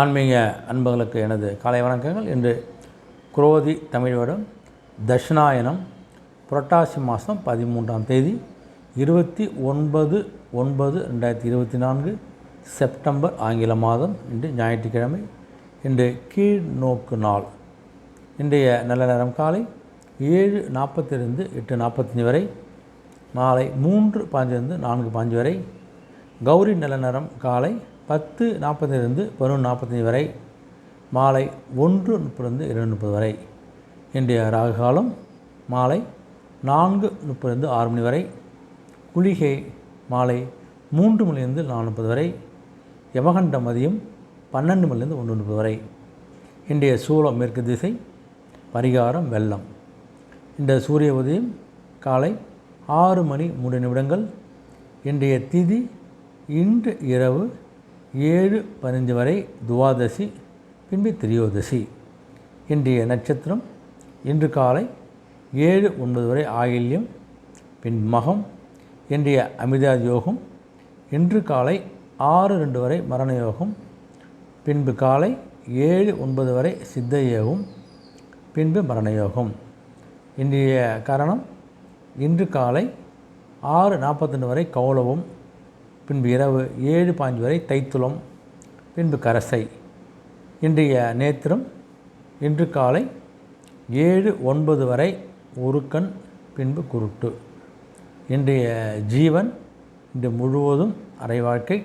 ஆன்மீக அன்பங்களுக்கு எனது காலை வணக்கங்கள். இன்று குரோதி தமிழ் வருடம் தட்சிணாயனம் புரட்டாசி மாதம் பதிமூன்றாம் தேதி இருபத்தி ஒன்பது ஒன்பது ரெண்டாயிரத்தி இருபத்தி நான்கு செப்டம்பர் ஆங்கில மாதம் இன்று ஞாயிற்றுக்கிழமை இன்று கீழ் நோக்கு நாள். இன்றைய நல்ல நேரம் காலை ஏழு நாற்பத்திலிருந்து எட்டு நாற்பத்தஞ்சு வரை மாலை மூன்று பாஞ்சிலிருந்து நான்கு பாஞ்சு வரை கௌரி நல்ல நேரம் காலை பத்து நாற்பதிலிருந்து பதினொன்று நாற்பத்தஞ்சு வரை மாலை ஒன்று முப்பதுலேருந்து இரண்டு முப்பது வரை. இன்றைய ராகுகாலம் மாலை நான்கு முப்பதுலேருந்து ஆறு மணி வரை. குளிகை மாலை மூன்று மணிலிருந்து நாலு முப்பது வரை. யமகண்ட மதியம் பன்னெண்டு மணிலேருந்து ஒன்று முப்பது வரை. இன்றைய சூலம் மேற்கு திசை பரிகாரம் வெள்ளம். இந்த சூரிய உதயம் காலை ஆறு மணி மூன்று நிமிடங்கள். இன்றைய திதி இன்று இரவு ஏழு பதினஞ்சு வரை துவாதசி பின்பு திரியோதசி. இன்றைய நட்சத்திரம் இன்று காலை ஏழு ஒன்பது வரை ஆயில்யம் பின் மகம் இன்றைய அமிதா யோகம் இன்று காலை ஆறு ரெண்டு வரை மரண யோகம் பின்பு காலை ஏழு ஒன்பது வரை சித்த யோகம் பின்பு மரண யோகம் இன்றைய கரணம் இன்று காலை ஆறு நாற்பத்தொன்று வரை கௌளவம் பின்பு இரவு ஏழு பாஞ்சு வரை தைத்துளம் பின்பு கரசை. இன்றைய நேத்திரம் இன்று காலை ஏழு ஒன்பது வரை உருக்கன் பின்பு குருட்டு. இன்றைய ஜீவன் இன்று முழுவதும் அரை வாழ்க்கை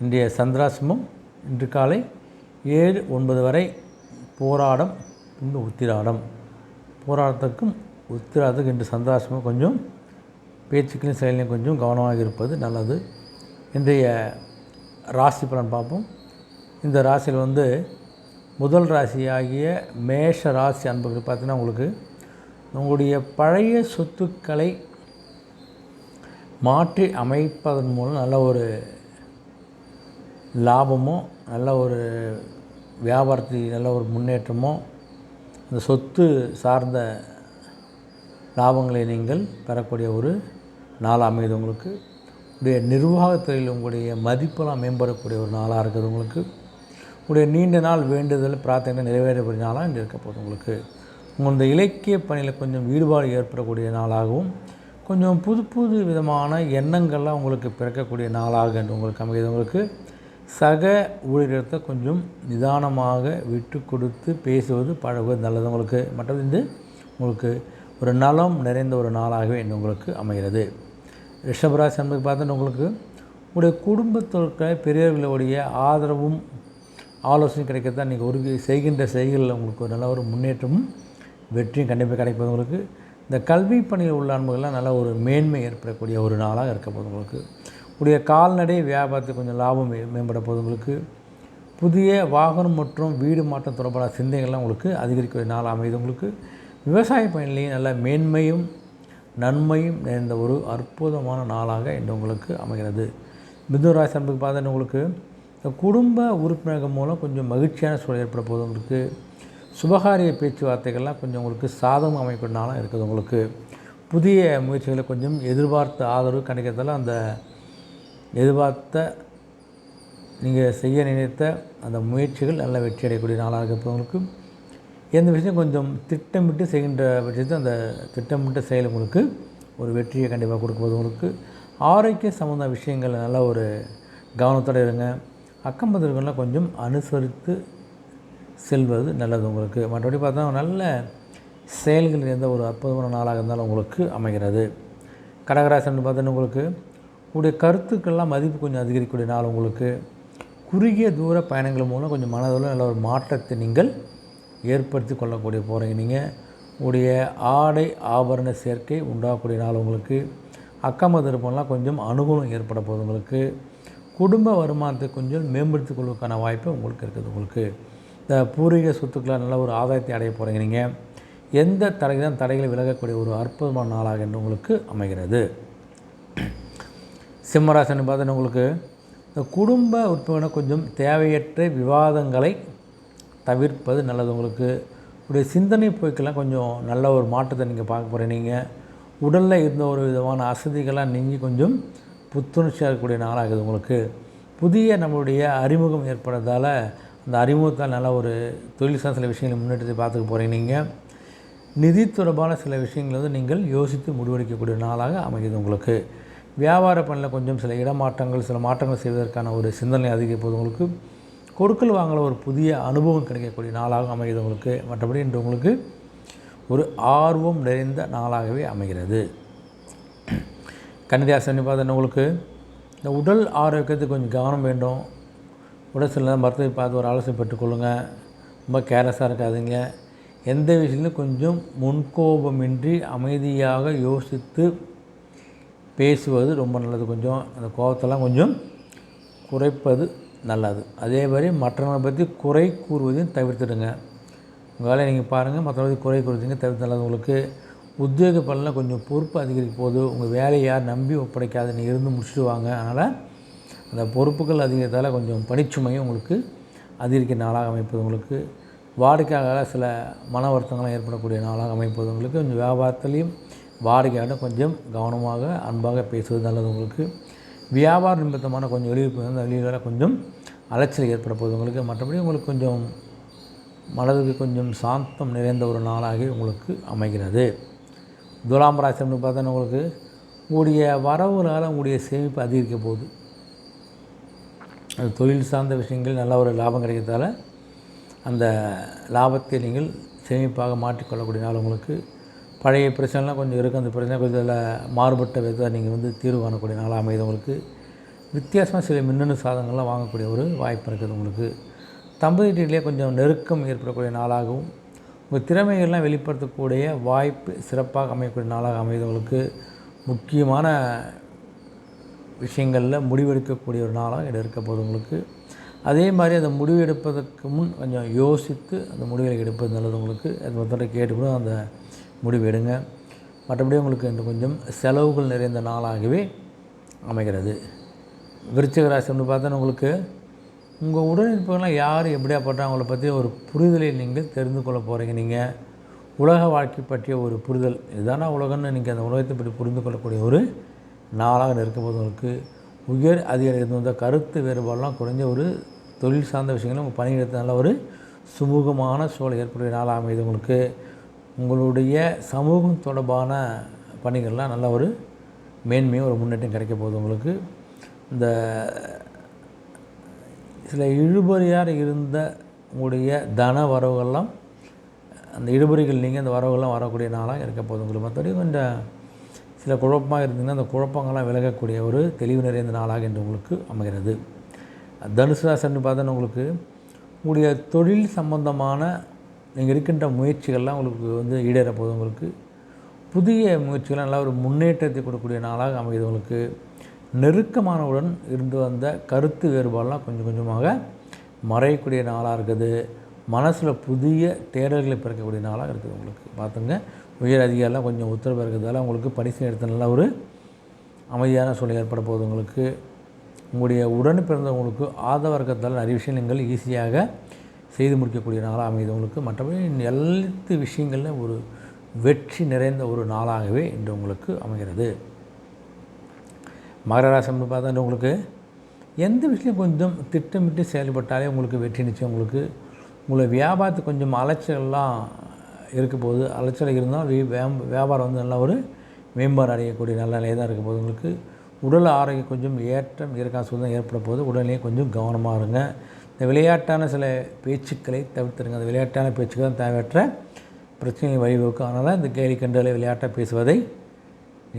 இன்றைய சந்திராசிரமம் இன்று காலை ஏழு ஒன்பது வரை போராடம் பின்பு உத்திராடம். போராட்டத்துக்கும் உத்திராடத்துக்கும் இன்று சந்திராசிரமம் கொஞ்சம் பேச்சுக்களையும் செயலையும் கொஞ்சம் கவனமாக இருப்பது நல்லது. இன்றைய ராசி பலன் பார்ப்போம். இந்த ராசியில் வந்து முதல் ராசி ஆகிய மேஷ ராசி அன்பர்கள் பார்த்தீங்கன்னா உங்களுக்கு உங்களுடைய பழைய சொத்துக்களை மாற்றி அமைப்பதன் மூலம் நல்ல ஒரு லாபமோ நல்ல ஒரு வியாபாரத்தில் நல்ல ஒரு முன்னேற்றமோ அந்த சொத்து சார்ந்த லாபங்களை நீங்கள் பெறக்கூடிய ஒரு நாள் அமைது உங்களுக்கு. உடைய நிர்வாகத்துறையில் உங்களுடைய மதிப்பெல்லாம் மேம்படக்கூடிய ஒரு நாளாக இருக்குது உங்களுக்கு. உடைய நீண்ட நாள் வேண்டுதல் பிரார்த்தனை நிறைவேறக்கூடிய நாளாக இன்று இருக்க போகுது உங்களுக்கு. உங்களுடைய இலக்கிய பணியில் கொஞ்சம் ஈடுபாடு ஏற்படக்கூடிய நாளாகவும் கொஞ்சம் புது புது விதமான எண்ணங்கள்லாம் உங்களுக்கு பிறக்கக்கூடிய நாளாக என்று உங்களுக்கு அமைகிறது. உங்களுக்கு சக ஊழியர்களை கொஞ்சம் நிதானமாக விட்டு கொடுத்து பேசுவது பழகுவது நல்லது உங்களுக்கு. மற்றது வந்து உங்களுக்கு ஒரு நலம் நிறைந்த ஒரு நாளாகவே இன்று உங்களுக்கு அமைகிறது. ரிஷபராசி என்பது பார்த்தோன்னா உங்களுக்கு உங்களுடைய குடும்பத்திற்க பெரியவர்களுடைய ஆதரவும் ஆலோசனையும் கிடைக்கத்தான் நீங்கள் ஒரு செய்கின்ற செய்களில் உங்களுக்கு ஒரு நல்ல ஒரு முன்னேற்றமும் வெற்றியும் கண்டிப்பாக கிடைப்பது உங்களுக்கு. இந்த கல்வி பணியில் உள்ள அன்புகள்லாம் நல்ல ஒரு மேன்மை ஏற்படக்கூடிய ஒரு நாளாக இருக்க போது உங்களுக்கு. உடைய கால்நடை வியாபாரத்துக்கு கொஞ்சம் லாபம் மேம்பட போது உங்களுக்கு. புதிய வாகனம் மற்றும் வீடு மாற்றம் தொடர்பான சிந்தனைகள்லாம் உங்களுக்கு அதிகரிக்கக்கூடிய நாள் அமைது உங்களுக்கு. விவசாய பணியிலையும் நல்ல மேன்மையும் நன்மையும் நிறைந்த ஒரு அற்புதமான நாளாக இன்று உங்களுக்கு அமைகிறது. மிதுராசி அன்புக்கு பார்த்தா உங்களுக்கு இந்த குடும்ப உறுப்பினர்கள் மூலம் கொஞ்சம் மகிழ்ச்சியான சூழல் ஏற்பட போது உங்களுக்கு சுபகாரிய பேச்சுவார்த்தைகள்லாம் கொஞ்சம் உங்களுக்கு சாதகம் அமைக்கூடிய நாளாக இருக்குது உங்களுக்கு. புதிய முயற்சிகளை கொஞ்சம் எதிர்பார்த்த ஆதரவு கிடைக்கிறதால அந்த எதிர்பார்த்த நீங்கள் செய்ய நினைத்த அந்த முயற்சிகள் நல்ல வெற்றி அடையக்கூடிய நாளாக இருக்கிறவங்களுக்கு எந்த விஷயம் கொஞ்சம் திட்டமிட்டு செய்கின்ற பட்சத்தில் அந்த திட்டமிட்ட செயல் உங்களுக்கு ஒரு வெற்றியை கண்டிப்பாக கொடுக்கும்போது உங்களுக்கு ஆரோக்கிய சம்மந்த விஷயங்கள் நல்ல ஒரு கவனத்தோடு இருங்க. அக்கம்பதர்கள்லாம் கொஞ்சம் அனுசரித்து செல்வது நல்லது உங்களுக்கு. மற்றபடி பார்த்தா நல்ல செயல்கள் எந்த ஒரு அற்புதமான நாளாக இருந்தாலும் உங்களுக்கு அமைகிறது. கடகராசன் பார்த்தோன்னா உங்களுக்கு உங்களுடைய கருத்துக்கள்லாம் மதிப்பு கொஞ்சம் அதிகரிக்கக்கூடிய நாள் உங்களுக்கு. குறுகிய தூர பயணங்கள் மூலம் கொஞ்சம் மனதளவில் நல்ல ஒரு மாற்றத்தை நீங்கள் ஏற்படுத்தி கொள்ளக்கூடிய போகிறீங்க நீங்கள் உடைய ஆடை ஆபரண சேர்க்கை உண்டாகக்கூடிய நாள் உங்களுக்கு அக்கம திருப்பம்லாம் கொஞ்சம் அனுகூலம் ஏற்பட போகுது உங்களுக்கு. குடும்ப வருமானத்தை கொஞ்சம் மேம்படுத்திக் கொள்வதற்கான வாய்ப்பு உங்களுக்கு இருக்குது உங்களுக்கு. இந்த பூர்வீக சொத்துக்களை நல்ல ஒரு ஆதாயத்தை அடைய போகிறீங்க நீங்கள் எந்த தடைதான் தடைகளை விலகக்கூடிய ஒரு அற்புதமான நாளாக என்று உங்களுக்கு அமைகிறது. சிம்மராசன் பார்த்தீங்கன்னா உங்களுக்கு இந்த குடும்ப உறுப்பினர் கொஞ்சம் தேவையற்ற விவாதங்களை தவிர்ப்பது நல்லது. உங்களுக்கு உடைய சிந்தனை போய்க்கெல்லாம் கொஞ்சம் நல்ல ஒரு மாற்றத்தை நீங்கள் பார்க்க போகிறீங்க நீங்கள் உடலில் இருந்த ஒரு விதமான அசதிகளாக நீங்கி கொஞ்சம் புத்துணர்ச்சியாக இருக்கக்கூடிய நாளாகுது உங்களுக்கு. புதிய நம்மளுடைய அறிமுகம் ஏற்படுறதால அந்த அறிமுகத்தால் நல்ல ஒரு தொழில் சார் சில விஷயங்களை முன்னேற்றத்தை பார்த்துக்க போகிறீங்க நீங்கள் நிதி தொடர்பான சில விஷயங்கள் வந்து நீங்கள் யோசித்து முடிவெடுக்கக்கூடிய நாளாக அமைகிறது உங்களுக்கு. வியாபார பணியில் கொஞ்சம் சில இடமாற்றங்கள் சில மாற்றங்கள் செய்வதற்கான ஒரு சிந்தனை அதிகரிப்பது உங்களுக்கு. கொடுக்கல் வாங்கல ஒரு புதிய அனுபவம் கிடைக்கக்கூடிய நாளாக அமைகிறது உங்களுக்கு மற்றபடி இன்று உங்களுக்கு ஒரு ஆர்வம் நிறைந்த நாளாகவே அமைகிறது. கன்னிராசனி பார்த்தா உங்களுக்கு இந்த உடல் ஆரோக்கியத்துக்கு கொஞ்சம் கவனம் வேண்டும். உடல் சில மருத்துவத்தை பார்த்து ஒரு ஆலோசனை பெற்றுக்கொள்ளுங்கள் ரொம்ப கேர்லெஸ்ஸாக இருக்காதீங்க. எந்த விஷயத்துலையும் கொஞ்சம் முன்கோபமின்றி அமைதியாக யோசித்து பேசுவது ரொம்ப நல்லது. கொஞ்சம் அந்த கோபத்தெல்லாம் கொஞ்சம் குறைப்பது நல்லது. அதே மாதிரி மற்றவங்களை பற்றி குறை கூறுவதையும் தவிர்த்துடுங்க. உங்கள் வேலையை நீங்கள் பாருங்கள் மற்றவங்களை பற்றி குறை கூறுவதையும் தவிர்த்து நல்லது. உங்களுக்கு உத்தியோக பலனில் கொஞ்சம் பொறுப்பு அதிகரிக்க போது உங்கள் வேலையை யார் நம்பி ஒப்படைக்காத. நீங்கள் இருந்து முடிச்சுட்டு வாங்க. அதனால் அந்த பொறுப்புகள் அதிகரித்தால் கொஞ்சம் பணிச்சுமையும் உங்களுக்கு அதிகரிக்க நாளாக அமைப்பது உங்களுக்கு. வாடிக்கையாக சில மன வருத்தங்களாக ஏற்படக்கூடிய நாளாக அமைப்பது உங்களுக்கு. கொஞ்சம் வியாபாரத்துலேயும் வாடிக்கையாளர் கொஞ்சம் கவனமாக அன்பாக பேசுவது நல்லது உங்களுக்கு. வியாபார நிமித்தமான கொஞ்சம் வெளியே அந்த வெளியில் கொஞ்சம் அலைச்சல் ஏற்பட போகுது உங்களுக்கு. மற்றபடி உங்களுக்கு கொஞ்சம் மனதுக்கு கொஞ்சம் சாந்தம் நிறைந்த ஒரு நாளாகி உங்களுக்கு அமைகிறது. துலாம் ராசின்னு பார்த்தோன்னா உங்களுக்கு உங்களுடைய வரவுகளால் உங்களுடைய சேமிப்பு அதிகரிக்க போகுது. அது தொழில் சார்ந்த விஷயங்கள் நல்ல ஒரு லாபம் கிடைக்கிறதால அந்த லாபத்தை நீங்கள் சேமிப்பாக மாற்றிக்கொள்ளக்கூடிய நாள் உங்களுக்கு பழைய பிரச்சனைலாம் கொஞ்சம் இருக்குது அந்த பிரச்சனை கொஞ்சம் இதில் மாறுபட்ட விதத்தை நீங்கள் வந்து தீர்வு காணக்கூடிய நாளாக அமைது உங்களுக்கு. வித்தியாசமாக சில மின்னணு சாதனங்கள்லாம் வாங்கக்கூடிய ஒரு வாய்ப்பு இருக்குது உங்களுக்கு. தம்பதியிலே கொஞ்சம் நெருக்கம் ஏற்படக்கூடிய நாளாகவும் உங்கள் திறமைகள்லாம் வெளிப்படுத்தக்கூடிய வாய்ப்பு சிறப்பாக அமையக்கூடிய நாளாக அமையுது உங்களுக்கு. முக்கியமான விஷயங்களில் முடிவெடுக்கக்கூடிய ஒரு நாளாக இது இருக்க போது உங்களுக்கு. அதே மாதிரி அந்த முடிவு எடுப்பதற்கு முன் கொஞ்சம் யோசித்து அந்த முடிவுகளை எடுப்பது நல்லது உங்களுக்கு. அது மொத்தம் கேட்டுக்கூட அந்த முடிவெடுங்க. மற்றபடி உங்களுக்கு இன்னும் கொஞ்சம் செலவுகள் நிறைந்த நாளாகவே அமைகிறது. விருச்சிக ராசி வந்து பார்த்தோன்னா உங்களுக்கு உங்கள் உடனிருப்புகள்லாம் யார் எப்படியாப்பட்ட அவங்கள பற்றி ஒரு புரிதலை நீங்கள் தெரிந்து கொள்ள போகிறீங்க நீங்கள் உலக வாழ்க்கை பற்றிய ஒரு புரிதல். இதுதானா உலகம்னு நீங்கள் அந்த உலகத்தை பற்றி புரிந்து கொள்ளக்கூடிய ஒரு நாளாக இருக்கும் போது உங்களுக்கு உயர் அதிகாரிகள் வந்த கருத்து வேறுபாடெல்லாம் குறைஞ்ச ஒரு தொழில் சார்ந்த விஷயங்களும் உங்கள் பணியிடத்தில் நல்ல ஒரு சுமூகமான சூழல் ஏற்படுகிற நாளாக அமைது உங்களுக்கு. உங்களுடைய சமூகம் தொடர்பான பணிகள்லாம் நல்ல ஒரு மேன்மையும் ஒரு முன்னேற்றம் கிடைக்க போகுது உங்களுக்கு. இந்த சில இழுபறியாக இருந்த உங்களுடைய தன வரவுகள்லாம் அந்த இழுபறிகள் நீங்கள் அந்த வரவுகள்லாம் வரக்கூடிய நாளாக இருக்க போகுது உங்களுக்கு. மற்றபடி கொஞ்சம் சில குழப்பமாக இருந்தீங்கன்னா அந்த குழப்பங்கள்லாம் விலகக்கூடிய ஒரு தெளிவு நிறைந்த நாளாக என்று உங்களுக்கு அமைகிறது. தனுசு ராசன்னு பார்த்தோன்னா உங்களுக்கு உங்களுடைய தொழில் சம்பந்தமான நீங்கள் இருக்கின்ற முயற்சிகள்லாம் உங்களுக்கு வந்து ஈடேற போகுது உங்களுக்கு. புதிய முயற்சிகள் நல்ல ஒரு முன்னேற்றத்தை கொடுக்கக்கூடிய நாளாக அமையுது உங்களுக்கு. நெருக்கமானவுடன் இருந்து வந்த கருத்து வேறுபாடெலாம் கொஞ்சம் கொஞ்சமாக மறையக்கூடிய நாளாக இருக்குது. மனசில் புதிய தேடல்களை பிறக்கக்கூடிய நாளாக இருக்குது உங்களுக்கு. பார்த்துங்க. உயர் அதிகாரிலாம் கொஞ்சம் உத்தரவு இருக்கிறதால உங்களுக்கு பரிசு எடுத்த நல்ல ஒரு அமைதியான சூழ்நிலை ஏற்பட போகுது உங்களுக்கு. உங்களுடைய உடன் பிறந்தவங்களுக்கு ஆதரவு இருக்கிறதால நிறைய விஷயம் நீங்கள் ஈஸியாக செய்து முடிக்கக்கூடிய நாளாக அமைது உங்களுக்கு. மற்றபடி எல்லாத்து விஷயங்களில் ஒரு வெற்றி நிறைந்த ஒரு நாளாகவே இன்று உங்களுக்கு அமைகிறது. மகர ராசின்னு பார்த்தா உங்களுக்கு எந்த விஷயம் கொஞ்சம் திட்டமிட்டு செயல்பட்டாலே உங்களுக்கு வெற்றி நிச்சயம். உங்களுக்கு உங்களை வியாபாரத்து கொஞ்சம் அலைச்சல்லாம் இருக்க போது அலைச்சல் இருந்தால் வியாபாரம் வந்து நல்லா ஒரு மேம்பாடு அடையக்கூடிய நல்ல நிலையை தான் இருக்கும் போது உங்களுக்கு உடல் ஆரோக்கியம் கொஞ்சம் ஏற்றம் இருக்கா சூழ்நிலை ஏற்பட போது உடனே கொஞ்சம் கவனமாக இருங்க. இந்த விளையாட்டான சில பேச்சுக்களை தவிர்த்துருங்க அந்த விளையாட்டான பேச்சுக்கள் தான் தேவையற்ற பிரச்சனையை வழிவகுக்கும் அதனால் இந்த கேலி கண்டலை விளையாட்டாக பேசுவதை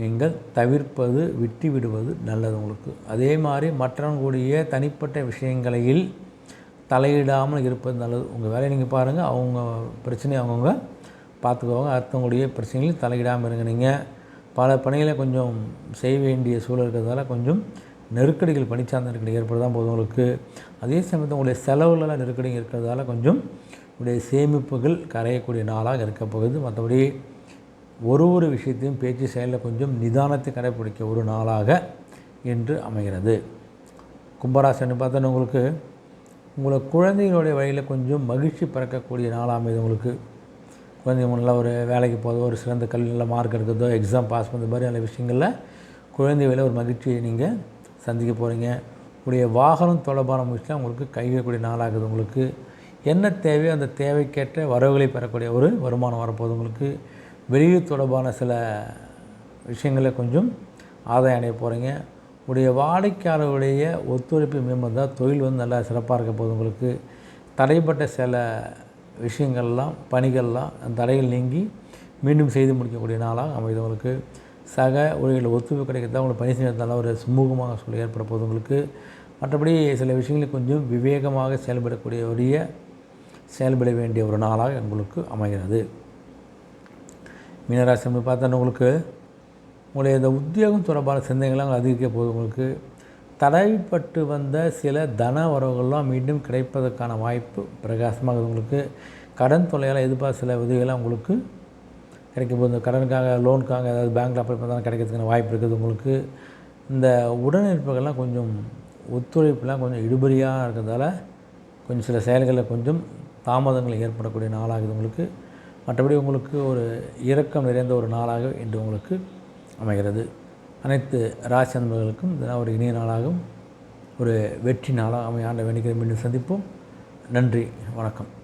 நீங்கள் தவிர்ப்பது விட்டு விடுவது நல்லது உங்களுக்கு. அதே மாதிரி மற்றவங்களுடைய தனிப்பட்ட விஷயங்களில் தலையிடாமல் இருப்பது நல்லது. உங்கள் வேலையை நீங்கள் பாருங்கள் அவங்க பிரச்சனையை அவங்கவுங்க பார்த்துக்கோங்க அடுத்தவங்களுடைய பிரச்சனைகளையும் தலையிடாமல் இருங்க நீங்கள் பல பணிகளை கொஞ்சம் செய்ய வேண்டிய சூழல் இருக்கிறதால கொஞ்சம் நெருக்கடிகள் பணிச்சார்ந்த நெருக்கடி ஏற்படுதான் போதும் உங்களுக்கு அதே சமயத்தில் உங்களுடைய செலவுலாம் நெருக்கடி இருக்கிறதால கொஞ்சம் உங்களுடைய சேமிப்புகள் கரையக்கூடிய நாளாக இருக்க போகுது. மற்றபடி ஒரு ஒரு விஷயத்தையும் பேச்சு செயலில் கொஞ்சம் நிதானத்தை கடைப்பிடிக்க ஒரு நாளாக என்று அமைகிறது. கும்பராசன்னு பார்த்தோன்னா உங்களுக்கு உங்களை குழந்தைகளுடைய வழியில் கொஞ்சம் மகிழ்ச்சி பிறக்கக்கூடிய நாளாக அமைது உங்களுக்கு. குழந்தைங்க நல்ல ஒரு வேலைக்கு போதோ ஒரு சிறந்த கல்வி நல்ல மார்க் எடுக்கிறதோ எக்ஸாம் பாஸ் பண்ணுற மாதிரி நல்ல விஷயங்களில் குழந்தை வேலை ஒரு மகிழ்ச்சியை நீங்கள் சந்திக்க போகிறீங்க உடைய வாகனம் தொடர்பான முயற்சியில் உங்களுக்கு கைகூடிய நாளாகுது உங்களுக்கு. என்ன தேவையோ அந்த தேவைக்கேற்ற வரவுகளை பெறக்கூடிய ஒரு வருமானம் வரப்போகுது உங்களுக்கு. வெளியூர் தொடர்பான சில விஷயங்களில் கொஞ்சம் ஆதாயம் அடைய போகிறீங்க உடைய வாடிக்கையாளர்களுடைய ஒத்துழைப்பு மேம்படுத்தால் தொழில் வந்து நல்லா சிறப்பாக இருக்க போகுது உங்களுக்கு. தடைப்பட்ட சில விஷயங்கள்லாம் பணிகள்லாம் அந்த தடைகள் நீங்கி மீண்டும் செய்து முடிக்கக்கூடிய நாளாக அமைது உங்களுக்கு. சக ஊழியர்கள் ஒத்துழைப்பு கிடைக்கிறதா உங்களுக்கு பணி செய்யறதால ஒரு சுமூகமாக சொல்ல ஏற்பட போது உங்களுக்கு. மற்றபடி சில விஷயங்களில் கொஞ்சம் விவேகமாக செயல்படக்கூடிய உரிய செயல்பட வேண்டிய ஒரு நாளாக உங்களுக்கு அமைகிறது. மீனராசி நம்ம பார்த்தா உங்களுக்கு உங்களுடைய இந்த உத்தியோகம் தொடர்பான சிந்தனைகள்லாம் அதிகரிக்க போகுது உங்களுக்கு. தடைப்பட்டு வந்த சில தன உறவுகள்லாம் மீண்டும் கிடைப்பதற்கான வாய்ப்பு பிரகாசமாக உங்களுக்கு. கடன் தொல்லையால் எதிர்பார்த்த சில உதவிகள்லாம் உங்களுக்கு கிடைக்க போது இந்த கடனுக்காக லோனுக்காக ஏதாவது பேங்க்கில் அப்ளை பண்ணால் கிடைக்கிறதுக்கான வாய்ப்பு இருக்குது உங்களுக்கு. இந்த உடனிருப்புகள்லாம் கொஞ்சம் ஒத்துழைப்புலாம் கொஞ்சம் இடுபறியாக இருக்கிறதால கொஞ்சம் சில செயல்களில் கொஞ்சம் தாமதங்கள் ஏற்படக்கூடிய நாளாகுது உங்களுக்கு. மற்றபடி உங்களுக்கு ஒரு இரக்கம் நிறைந்த ஒரு நாளாக இன்று உங்களுக்கு அமைகிறது. அனைத்து ராசி அன்பர்களுக்கும் இதெல்லாம் ஒரு இணைய நாளாகவும் ஒரு வெற்றி நாளாக அமையாண்ட வேண்டிக்கிற மீண்டும் சந்திப்போம். நன்றி வணக்கம்.